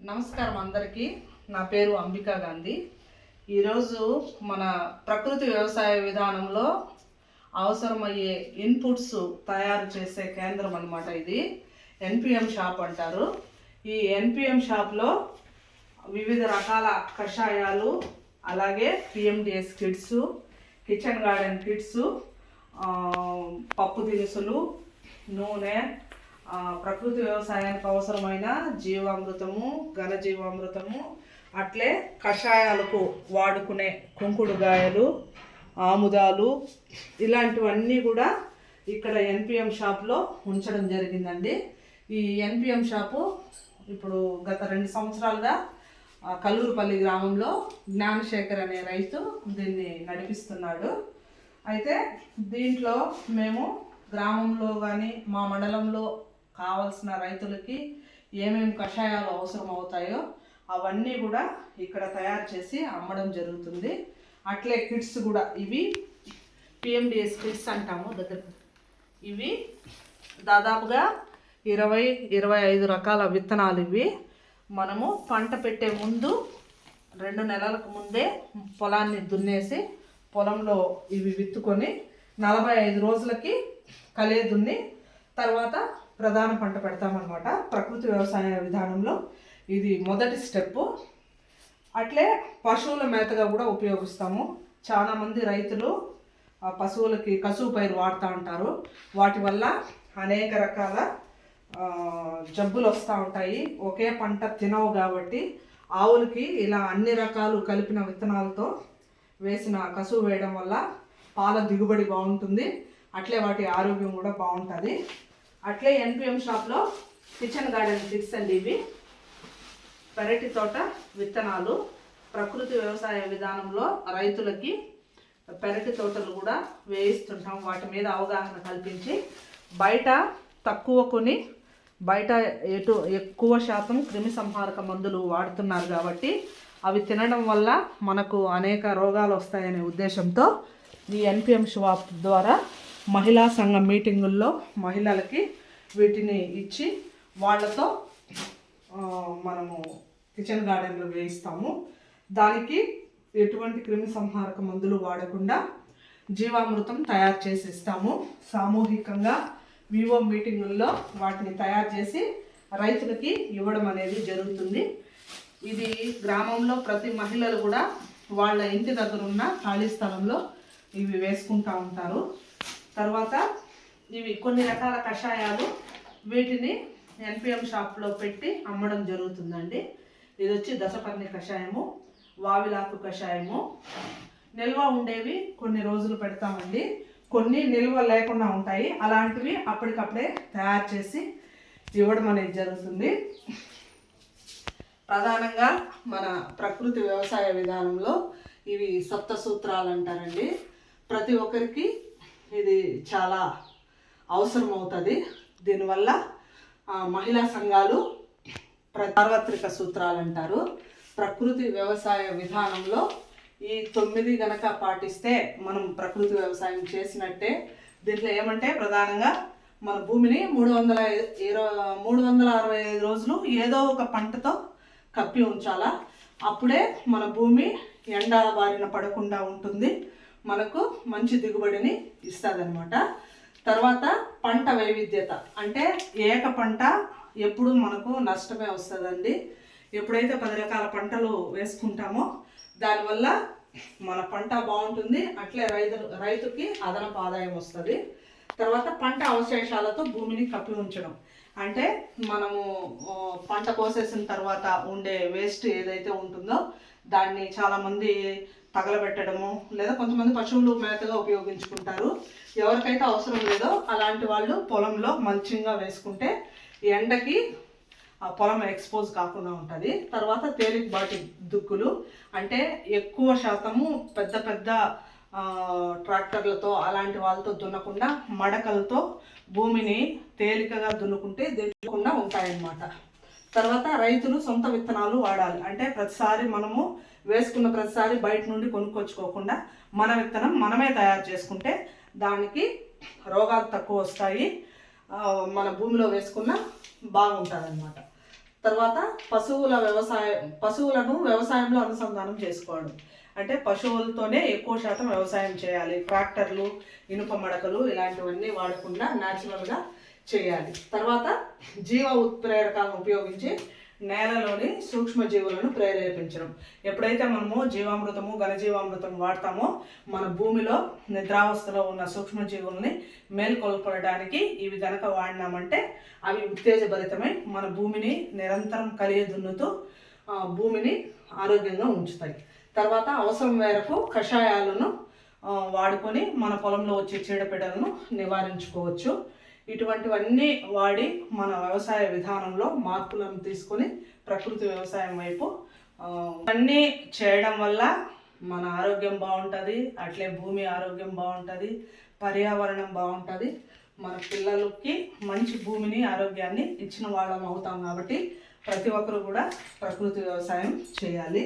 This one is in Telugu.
నమస్కారం అందరికీ. నా పేరు అంబికా గాంధీ. ఈరోజు మన ప్రకృతి వ్యవసాయ విధానంలో అవసరమయ్యే ఇన్పుట్స్ తయారు చేసే కేంద్రం అన్నమాట ఇది. ఎన్పిఎం షాప్ అంటారు. ఈ ఎన్పిఎం షాప్లో వివిధ రకాల కషాయాలు అలాగే PMDS kits kitchen garden kits పప్పు దినుసులు నూనె ప్రకృతి వ్యవసాయానికి అవసరమైన జీవామృతము ఘనజీవామృతము అట్లే కషాయాలకు వాడుకునే కుంకుడుగాయలు ఆముదాలు ఇలాంటివన్నీ కూడా ఇక్కడ ఎన్పిఎం షాప్లో ఉంచడం జరిగిందండి. ఈ ఎన్పిఎం షాపు ఇప్పుడు గత రెండు సంవత్సరాలుగా కల్లూరుపల్లి గ్రామంలో జ్ఞానశేఖర్ అనే రైతు దీన్ని నడిపిస్తున్నాడు. అయితే దీంట్లో మేము గ్రామంలో కానీ మా మండలంలో కావాల్సిన రైతులకి ఏమేమి కషాయాలు అవసరం అవుతాయో అవన్నీ కూడా ఇక్కడ తయారు చేసి అమ్మడం జరుగుతుంది. అట్లే కిట్స్ కూడా ఇవి పిఎండిఎస్ కిట్స్ అంటాము దగ్గర. ఇవి దాదాపుగా ఇరవై ఇరవై ఐదు రకాల విత్తనాలు ఇవి. మనము పంట పెట్టే ముందు రెండు నెలలకు ముందే పొలాన్ని దున్నేసి పొలంలో ఇవి విత్తుకొని నలభై ఐదు రోజులకి కలే దున్ని తర్వాత ప్రధాన పంట పెడతామన్నమాట ప్రకృతి వ్యవసాయ విధానంలో. ఇది మొదటి స్టెప్పు. అట్లే పశువుల మేతగా కూడా ఉపయోగిస్తాము. చాలామంది రైతులు పశువులకి కసువు పైరు వాడుతూ ఉంటారు. వాటి వల్ల అనేక రకాల జబ్బులు వస్తూ ఉంటాయి. ఒకే పంట తినవు కాబట్టి ఆవులకి ఇలా అన్ని రకాలు కలిపిన విత్తనాలతో వేసిన కసువు వేయడం వల్ల పాల దిగుబడి బాగుంటుంది. అట్లే వాటి ఆరోగ్యం కూడా బాగుంటుంది. అట్లే ఎన్పిఎం షాప్లో కిచెన్ గార్డెన్ కిట్స్ అండి ఇవి. పెరటి తోట విత్తనాలు ప్రకృతి వ్యవసాయ విధానంలో రైతులకి పెరటి తోటలు కూడా వేయిస్తుంటాం. వాటి మీద అవగాహన కల్పించి బయట తక్కువ కొని బయట ఎటు ఎక్కువ శాతం క్రిమి సంహారక మందులు వాడుతున్నారు కాబట్టి అవి తినడం వల్ల మనకు అనేక రోగాలు వస్తాయనే ఉద్దేశంతో ఈ ఎన్పిఎం షాప్ ద్వారా మహిళా సంఘం మీటింగుల్లో మహిళలకి వీటిని ఇచ్చి వాళ్ళతో మనము కిచెన్ గార్డెన్లో వేయిస్తాము. దానికి ఎటువంటి క్రిమి సంహారక మందులు వాడకుండా జీవామృతం తయారు చేసి ఇస్తాము. సామూహికంగా వివో మీటింగుల్లో వాటిని తయారు చేసి రైతులకి ఇవ్వడం అనేది జరుగుతుంది. ఇది గ్రామంలో ప్రతి మహిళలు కూడా వాళ్ళ ఇంటి దగ్గర ఉన్న ఖాళీ స్థలంలో ఇవి వేసుకుంటూ ఉంటారు. తర్వాత ఇవి కొన్ని రకాల కషాయాలు వీటిని ఎన్పిఎం షాప్లో పెట్టి అమ్మడం జరుగుతుందండి. ఇది వచ్చి దశపర్ణి కషాయము వావిలాకు కషాయము. నిల్వ ఉండేవి కొన్ని రోజులు పెడతామండి. కొన్ని నిల్వ లేకుండా ఉంటాయి. అలాంటివి అప్పటికప్పుడే తయారు చేసి ఇవ్వడం అనేది జరుగుతుంది. ప్రధానంగా మన ప్రకృతి వ్యవసాయ విధానంలో ఇవి సప్త సూత్రాలు అంటారండి. ప్రతి ఒక్కరికి ఇది చాలా అవసరం అవుతుంది దీనివల్ల మహిళా సంఘాలు ప్ర- సార్వత్రిక సూత్రాలు అంటారు ప్రకృతి వ్యవసాయ విధానంలో ఈ తొమ్మిది గనక పాటిస్తే మనం ప్రకృతి వ్యవసాయం చేసినట్టే. దీంట్లో ఏమంటే ప్రధానంగా మన భూమిని మూడు వందల ఇరవై మూడు వందల అరవై ఐదు రోజులు ఏదో ఒక పంటతో కప్పి ఉంచాలా. అప్పుడే మన భూమి ఎండ బారిన పడకుండా ఉంటుంది. మనకు మంచి దిగుబడిని ఇస్తుంది తర్వాత పంట వైవిధ్యత. అంటే ఏక పంట ఎప్పుడు మనకు నష్టమే వస్తుందండి. ఎప్పుడైతే పది రకాల పంటలు వేసుకుంటామో దానివల్ల మన పంట బాగుంటుంది. అట్లే రైతు రైతుకి అదనపు ఆదాయం వస్తుంది. తర్వాత పంట అవశేషాలతో భూమిని కప్పి ఉంచడం. అంటే మనము పంట కోసేసిన తర్వాత ఉండే వేస్ట్ ఏదైతే ఉంటుందో దాన్ని చాలామంది తగలబెట్టడము లేదా కొంతమంది పశువులు మేతగా ఉపయోగించుకుంటారు. ఎవరికైతే అవసరం లేదో అలాంటి వాళ్ళు పొలంలో మంచిగా వేసుకుంటే ఎండకి ఆ పొలం ఎక్స్పోజ్ కాకుండా ఉంటుంది. తర్వాత తేలికబాటి దుక్కులు అంటే ఎక్కువ శాతము పెద్ద పెద్ద ట్రాక్టర్లతో అలాంటి వాళ్ళతో దున్నకుండా మడకలతో భూమిని తేలికగా దున్నుకుంటే దించకుండా ఉంటాయన్నమాట. తర్వాత రైతులు సొంత విత్తనాలు వాడాలి. అంటే ప్రతిసారి మనము వేసుకున్న ప్రతిసారి బయట నుండి కొనుక్కొచ్చుకోకుండా మన విత్తనం మనమే తయారు చేసుకుంటే దానికి రోగాలు తక్కువ వస్తాయి. మన భూమిలో వేసుకున్న బాగుంటుంది అనమాట తర్వాత పశువుల వ్యవసాయం పశువులను వ్యవసాయంలో అనుసంధానం చేసుకోవడం. అంటే పశువులతోనే ఎక్కువ శాతం వ్యవసాయం చేయాలి. ట్రాక్టర్లు ఇనుప మడకలు ఇలాంటివన్నీ వాడకుండా న్యాచురల్గా చేయాలి. తర్వాత జీవ ఉత్ప్రేరకాలను ఉపయోగించి నేలలోని సూక్ష్మజీవులను ప్రేరేపించడం. ఎప్పుడైతే మనము జీవామృతము ఘనజీవామృతం వాడతామో మన భూమిలో నిద్రావస్థలో ఉన్న సూక్ష్మజీవుల్ని మేల్కొల్పడానికి ఇవి గనక వాడినామంటే అవి ఉత్తేజభరితమై మన భూమిని నిరంతరం కలిగి దున్నుతూ భూమిని ఆరోగ్యంగా ఉంచుతాయి. తర్వాత అవసరం మేరకు కషాయాలను వాడుకొని మన పొలంలో వచ్చే చీడపీడలను నివారించుకోవచ్చు. ఇటువంటివన్నీ వాడి మన వ్యవసాయ విధానంలో మార్పులను తీసుకొని ప్రకృతి వ్యవసాయం వైపు అన్నీ చేయడం వల్ల మన ఆరోగ్యం బాగుంటుంది అట్లే భూమి ఆరోగ్యం బాగుంటుంది పర్యావరణం బాగుంటుంది. మన పిల్లలకి మంచి భూమిని ఆరోగ్యాన్ని ఇచ్చిన వాళ్ళం అవుతాం కాబట్టి ప్రతి ఒక్కరు కూడా ప్రకృతి వ్యవసాయం చేయాలి.